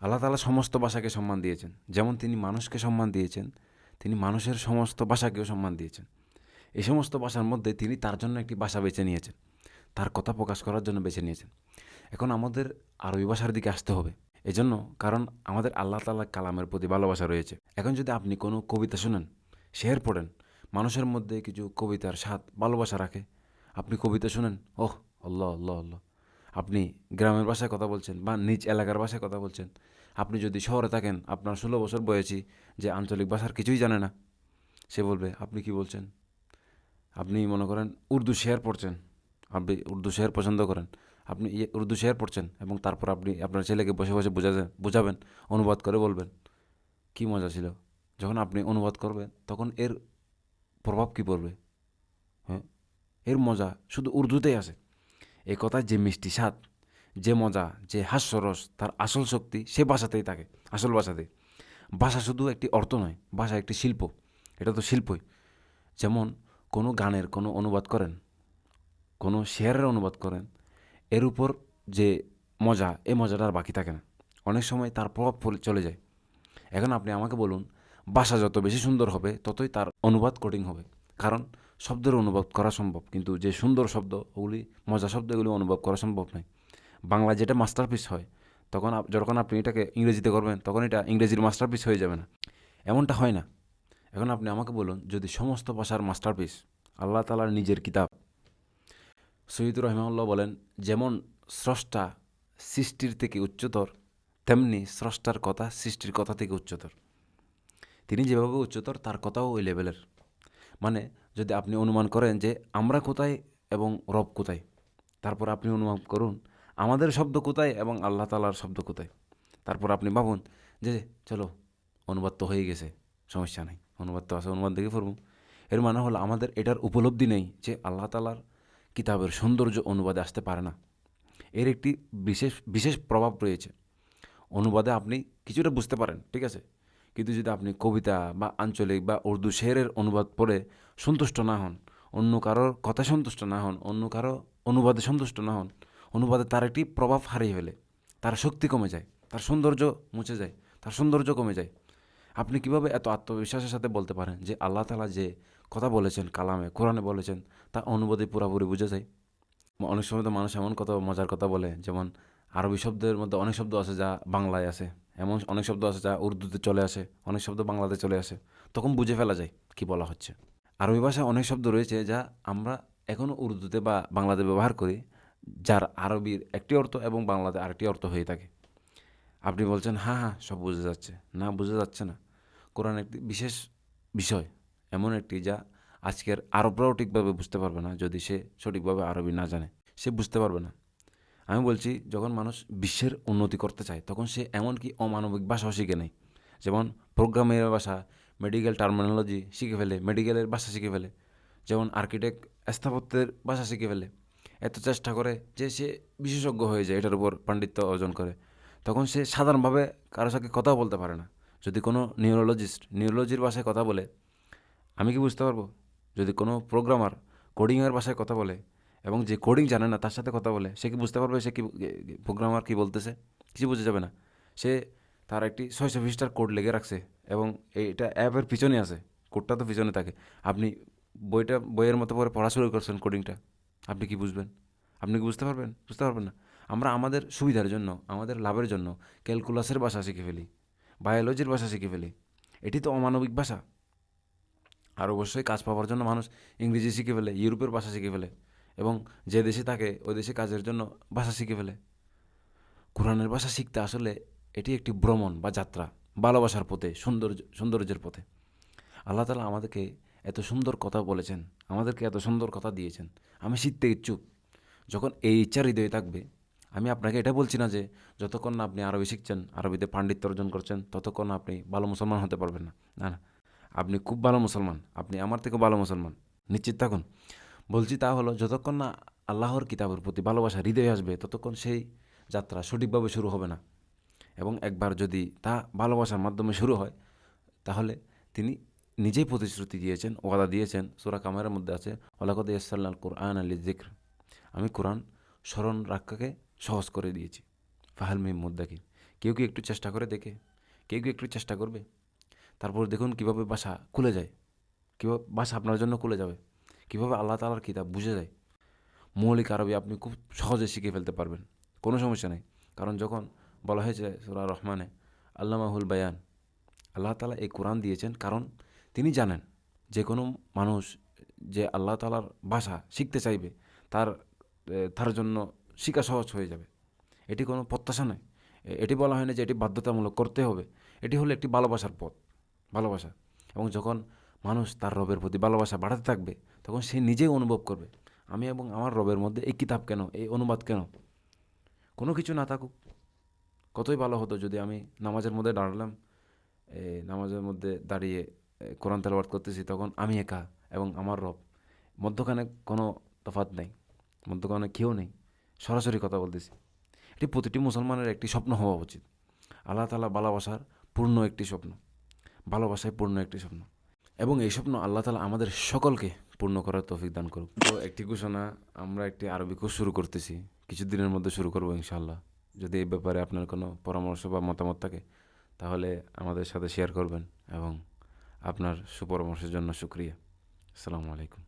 আল্লাহ তালা সমস্ত ভাষাকে সম্মান দিয়েছেন। যেমন তিনি মানুষকে সম্মান দিয়েছেন, তিনি মানুষের সমস্ত ভাষাকেও সম্মান দিয়েছেন। এই সমস্ত ভাষার মধ্যে তিনি তার জন্য একটি ভাষা বেছে নিয়েছেন। তার কথা প্রকাশ করার জন্য বেছে নিয়েছেন। এখন আমাদের আরবি ভাষার দিকে আসতে হবে। এজন্য কারণ আমাদের আল্লাহ তালা কালামের প্রতি ভালোবাসা রয়েছে। এখন যদি আপনি কোনো কবিতা শোনেন শের পড়েন, মানুষের মধ্যে কিছু কবিতার স্বাদ ভালোবাসা রাখে, আপনি কবিতা শোনেন, ওহ, আল্লাহ আল্লাহ আল্লাহ। আপনি গ্রামের ভাষায় কথা বলছেন বা নিজ এলাকার ভাষায় কথা বলছেন, আপনি যদি শহরে থাকেন, আপনার ষোলো বছর বয়সী যে আঞ্চলিক ভাষার কিছুই জানে না, সে বলবে, আপনি কি বলছেন? আপনি মনে করেন উর্দু শেয়ার পড়ছেন, আপনি উর্দু শেয়ার পছন্দ করেন, আপনি ইয়ে উর্দু শেয়ার পড়ছেন এবং তারপর আপনি আপনার ছেলেকে বসে বসে বোঝাতে বোঝাবেন, অনুবাদ করে বলবেন। কি মজা ছিল। যখন আপনি অনুবাদ করবেন, তখন এর প্রভাব কী পড়বে? হ্যাঁ? এর মজা শুধু উর্দুতেই আছে এই কথায় যে মিষ্টি স্বাদ, যে মজা, যে হাস্যরস, তার আসল শক্তি সে ভাষাতেই থাকে, আসল ভাষাতেই। ভাষা শুধু একটি অর্থ নয়, ভাষা একটি শিল্প, এটা তো শিল্পই। যেমন কোনো গানের কোনো অনুবাদ করেন, কোনো শেয়ারের অনুবাদ করেন, এর উপর যে মজা এই মজাটা আর বাকি থাকে না। অনেক সময় তার প্রভাব চলে যায়। এখন আপনি আমাকে বলুন, ভাষা যত বেশি সুন্দর হবে, ততই তার অনুবাদ কঠিন হবে। কারণ শব্দের অনুবাদ করা সম্ভব, কিন্তু যে সুন্দর শব্দ, ওগুলি মজা শব্দ এগুলি অনুভব করা সম্ভব নয়। বাংলা যেটা মাস্টারপিস হয়, তখন যখন আপনি এটাকে ইংরেজিতে করবেন, তখন এটা ইংরেজির মাস্টারপিস হয়ে যাবে না। এমনটা হয় না। এখন আপনি আমাকে বলুন, যদি সমস্ত ভাষার মাস্টারপিস আল্লাহ তালার নিজের কিতাব, সৈয়দুর রহমাউল্লাহ বলেন, যেমন স্রষ্টা সৃষ্টির থেকে উচ্চতর, তেমনি স্রষ্টার কথা সৃষ্টির কথা থেকে উচ্চতর। তিনি যেভাবে উচ্চতর, তার কথাও ওই লেভেলের মানে যদি আপনি অনুমান করেন যে আমরা কোথায় এবং রব কোথায়, তারপর আপনি অনুমান করুন, আমাদের শব্দ কোথায় এবং আল্লাহ তালার শব্দ কোথায়। তারপর আপনি ভাবুন যে, চলো, অনুবাদ তো হয়ে গেছে, সমস্যা নেই, অনুবাদ তো আছে, অনুবাদ দেখে পড়ব। এর মানে হলো আমাদের এটার উপলব্ধি নেই যে আল্লাহ তালার কিতাবের সৌন্দর্য অনুবাদে আসতে পারে না। এর একটি বিশেষ বিশেষ প্রভাব রয়েছে। অনুবাদে আপনি কিছুটা বুঝতে পারেন, ঠিক আছে? কিন্তু যদি আপনি কবিতা বা আঞ্চলিক বা উর্দু শেরের অনুবাদ পড়ে সন্তুষ্ট না হন, অন্য কারোর কথা সন্তুষ্ট না হন, অন্য কারও অনুবাদে সন্তুষ্ট না হন, অনুবাদে তার একটি প্রভাব হারিয়ে ফেলে, তার শক্তি কমে যায়, তার সৌন্দর্য মুছে যায়, তার সৌন্দর্য কমে যায়। আপনি কীভাবে এত আত্মবিশ্বাসের সাথে বলতে পারেন যে আল্লাহ তালা যে কথা বলেছেন, কালামে, কোরআনে বলেছেন, তা অনুবাদে পুরোপুরি বুঝে যায়? অনেক সময় তো মানুষ এমন কথা, মজার কথা বলে, যেমন আরবি শব্দের মধ্যে অনেক শব্দ আছে যা বাংলায় আছে। এমন অনেক শব্দ আছে যা উর্দুতে চলে আসে, অনেক শব্দ বাংলাতে চলে আসে। তখন বুঝে ফেলা যায় কি বলা হচ্ছে। আরবি ভাষায় অনেক শব্দ রয়েছে যা আমরা এখনও উর্দুতে বা বাংলাতে ব্যবহার করি, যার আরবির একটি অর্থ এবং বাংলাতে আরেকটি অর্থ হয়ে থাকে। আপনি বলছেন হ্যাঁ হ্যাঁ সব বুঝে যাচ্ছে। না, বুঝে যাচ্ছে না। কোরআন একটি বিশেষ বিষয়, এমন একটি যা আজকের আরবরাও ঠিকভাবে বুঝতে পারবে না, যদি সে সঠিকভাবে আরবি না জানে। সে বুঝতে পারবে না। আমি বলছি, যখন মানুষ বিশ্বের উন্নতি করতে চায়, তখন সে এমনকি অমানবিক ভাষাও শিখে নেয় যেমন প্রোগ্রামের ভাষা মেডিকেল টার্মিনোলজি শিখে ফেলে মেডিকেলের ভাষা শিখে ফেলে। যেমন আর্কিটেক্ট স্থাপত্যের ভাষা শিখে ফেলে। এত চেষ্টা করে যে সে বিশেষজ্ঞ হয়ে যায়, এটার উপর পাণ্ডিত্য অর্জন করে। তখন সে সাধারণভাবে কারোর সাথে কথাও বলতে পারে না। যদি কোনো নিউরোলজিস্ট নিউরোলজির ভাষায় কথা বলে, আমি কি বুঝতে পারব? যদি কোনো প্রোগ্রামার কোডিংয়ের ভাষায় কথা বলে এবং যে কোডিং জানে না, তার সাথে কথা বলে, সে কি বুঝতে পারবে? সে কি প্রোগ্রামার কি বলতেছে? কিছু বুঝে যাবে না। সে তার একটি ছয়শো পৃষ্ঠার কোড লেগে রাখছে এবং এইটা অ্যাপের পিছনে আছে। কোডটা তো পিছনে থাকে। আপনি বইটা, বইয়ের মতো করে পড়া শুরু করছেন কোডিংটা আপনি কি বুঝবেন? আপনি কি বুঝতে পারবেন? বুঝতে পারবেন না। আমরা আমাদের সুবিধার জন্য, আমাদের লাভের জন্য ক্যালকুলাসের ভাষা শিখে ফেলি। বায়োলজির ভাষা শিখে ফেলি। এটি তো অমানবিক ভাষা। আর অবশ্যই কাজ পাওয়ার জন্য মানুষ ইংরেজি শিখে ফেলে, ইউরোপের ভাষা শিখে ফেলে। এবং যে দেশে থাকে, ওই দেশে কাজের জন্য ভাষা শিখে ফেলে। কোরআনের ভাষা শিখতে আসলে এটি একটি ভ্রমণ বা যাত্রা, ভালোবাসার পথে, সৌন্দর্য, সৌন্দর্যের পথে। আল্লাহ তালা আমাদেরকে এত সুন্দর কথা বলেছেন, আমাদেরকে এত সুন্দর কথা দিয়েছেন। আমি শিখতে ইচ্ছুক। যখন এই ইচ্ছা হৃদয়ে থাকবে, আমি আপনাকে এটা বলছি না যে যতক্ষণ না আপনি আরবি শিখছেন, আরবিতে পাণ্ডিত্য অর্জন করছেন, ততক্ষণ আপনি ভালো মুসলমান হতে পারবেন না। না না। আপনি খুব ভালো মুসলমান, আপনি আমার থেকে ভালো মুসলমান। নিশ্চিত থাকুন। বলছি তা হলো, যতক্ষণ না আল্লাহর কিতাবের প্রতি ভালোবাসা, হৃদয়ে আসবে, ততক্ষণ সেই যাত্রা সঠিকভাবে শুরু হবে না। এবং একবার যদি তা ভালোবাসার মাধ্যমে শুরু হয়, তাহলে তিনি নিজেই প্রতিশ্রুতি দিয়েছেন, ওয়াদা দিয়েছেন। সুরা কামের মধ্যে আছে ওলাকদ ইয়াসাল্লাল কোরআন আলী জিক্র আমি কোরআন স্মরণ রাখাকে সহজ করে দিয়েছি। ফাহাল মিম মুদ্দাকির কেউ কি একটু চেষ্টা করে দেখে? কেউ কি একটু চেষ্টা করবে? তারপর দেখুন কীভাবে বাসা খুলে যায়। কীভাবে বাসা আপনার জন্য খুলে যাবে। কীভাবে আল্লাহ তালার কিতাব বুঝে যায়? মৌলিক আরবি আপনি খুব সহজে শিখে ফেলতে পারবেন, কোনো সমস্যা নেই। কারণ যখন বলা হয়েছে সুরা রহমানে, আল্লামাহুল বায়ান, আল্লাহ তালা এই কোরআন দিয়েছেন কারণ তিনি জানেন যে কোনো মানুষ যে আল্লাহ তালার ভাষা শিখতে চাইবে, তার তার জন্য শিখা সহজ হয়ে যাবে। এটি কোনো প্রত্যাশা নয়। এটি বলা হয় না যে এটি বাধ্যতামূলক করতে হবে। এটি হলো একটি ভালোবাসার পথ, ভালোবাসা। এবং যখন মানুষ তার রবের প্রতি ভালোবাসা বাড়াতে থাকবে তখন সে নিজেই অনুভব করবে, আমি এবং আমার রবের মধ্যে এই কিতাব কেন, এই অনুবাদ কেন? কোনো কিছু না থাকুক। কতই ভালো হতো যদি আমি নামাজের মধ্যে দাঁড়ালাম নামাজের মধ্যে দাঁড়িয়ে কোরআন তেলাবাদ করতেছি, তখন আমি একা এবং আমার রব। মধ্যখানে কোনো তফাৎ নেই, মধ্যখানে কেউ নেই, সরাসরি কথা বলতেছি। এটি প্রতিটি মুসলমানের একটি স্বপ্ন হওয়া উচিত। আল্লাহ তালা ভালোবাসার পূর্ণ একটি স্বপ্ন। ভালোবাসায় পূর্ণ একটি স্বপ্ন। এবং এই স্বপ্ন আল্লাহ তালা আমাদের সকলকে পূর্ণ করার তৌফিক দান করুক। তো একটি ঘোষণা, আমরা একটি আরবি কোর্স শুরু করতেছি। কিছুদিনের মধ্যে শুরু করব ইনশাল্লাহ যদি এই ব্যাপারে আপনার কোনো পরামর্শ বা মতামত থাকে, তাহলে আমাদের সাথে শেয়ার করবেন এবং আপনার সুপরামর্শের জন্য সুক্রিয়া আসসালামু আলাইকুম।